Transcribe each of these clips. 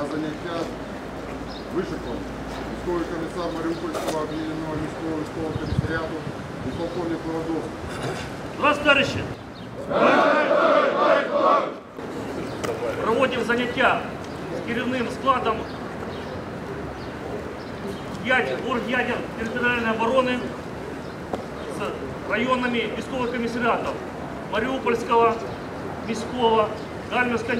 на заняття вишиком. Військовий комісар Маріупольського об'єднаного міського військового комісаріату і полковник Лородовський. Вас, товариші! Проводимо заняття з керівним складом Бург-ядер територіальної оборони районами військових комісаріатів Маріупольського, міського, Гальмівського,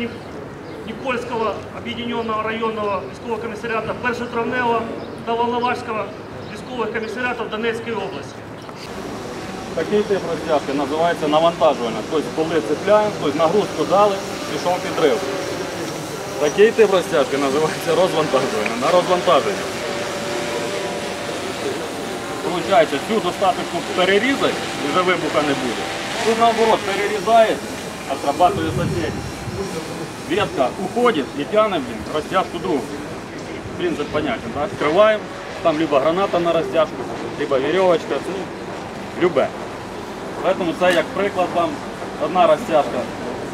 Нікольського об'єднаного районного військового комісаріату, Першотравневого та Волноваського військових комісаріатів Донецької області. Такий тип розтяжки називається навантажувальна. Тобто коли цепляємо, тобто нагрузку дали, пішов підрив. Такий тип розтяжки називається розвантажувальна. На розвантаження. Получається, цю достаточно перерізати вже вибуха не буде. Тут наоборот перерізає, отрабатує сусід. Ветка уходить і тягне блін, розтяжку другу. Принцип понятен, так? Скриваємо, там либо граната на розтяжку, либо веревочка, ну, любе. Тому це як приклад вам одна розтяжка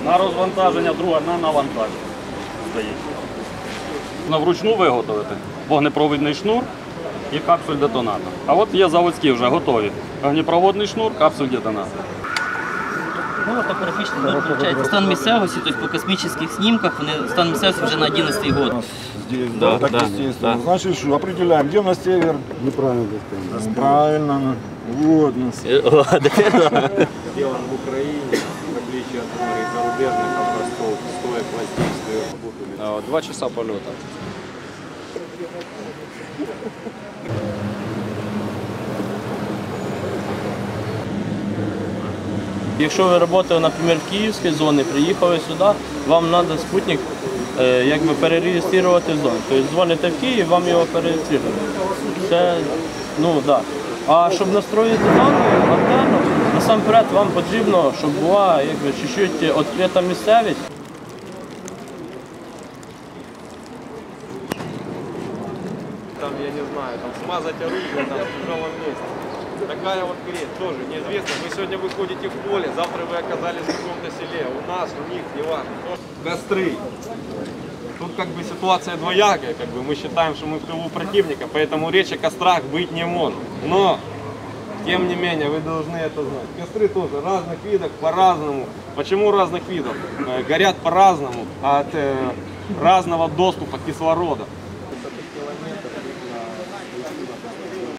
на розвантаження, друга на навантаження стоїть. Вручну виготовити вогнепровідний шнур і капсуль детонатор. А от є заводські вже готові. Вогнепроводний шнур, капсуль детонатор. Ну, топографічний ну, получается, стан місцевості, тобто по космічних снімках, вони стан місцевості вже на 11 год. Здесь, Да, да, так да, естественно. Значит, что, определяем, где у нас север? Неправильно. Правильно. ну, Вот у нас. сделан в Украине, в отличие от многих зарубежных образцов, стоек воздействия работали. Два часа полета. Якщо ви працюєте, наприклад, в Київській зоні, приїхали сюди, вам треба спутник е, якби перереєструвати в зону. Тобто дзвоните в Київ, вам його перереєструють. Це, ну. Да. А щоб настроїти дану антенну, насамперед вам потрібно, щоб була якби, чуть-чуть відкрита місцевість. Там, я не знаю, там смазать оружие там, в тяжелом месте. Такая вот хрень, тоже неизвестно. Вы сегодня выходите в поле, завтра вы оказались в каком-то селе. У нас, у них, не важно. Костры. Тут как бы ситуация двоякая, как бы мы считаем, что мы в тылу противника, поэтому речь о кострах быть не может. Но, тем не менее, вы должны это знать. Костры тоже разных видов, по-разному. Почему разных видов? Э, Горят по-разному от э, разного доступа кислорода.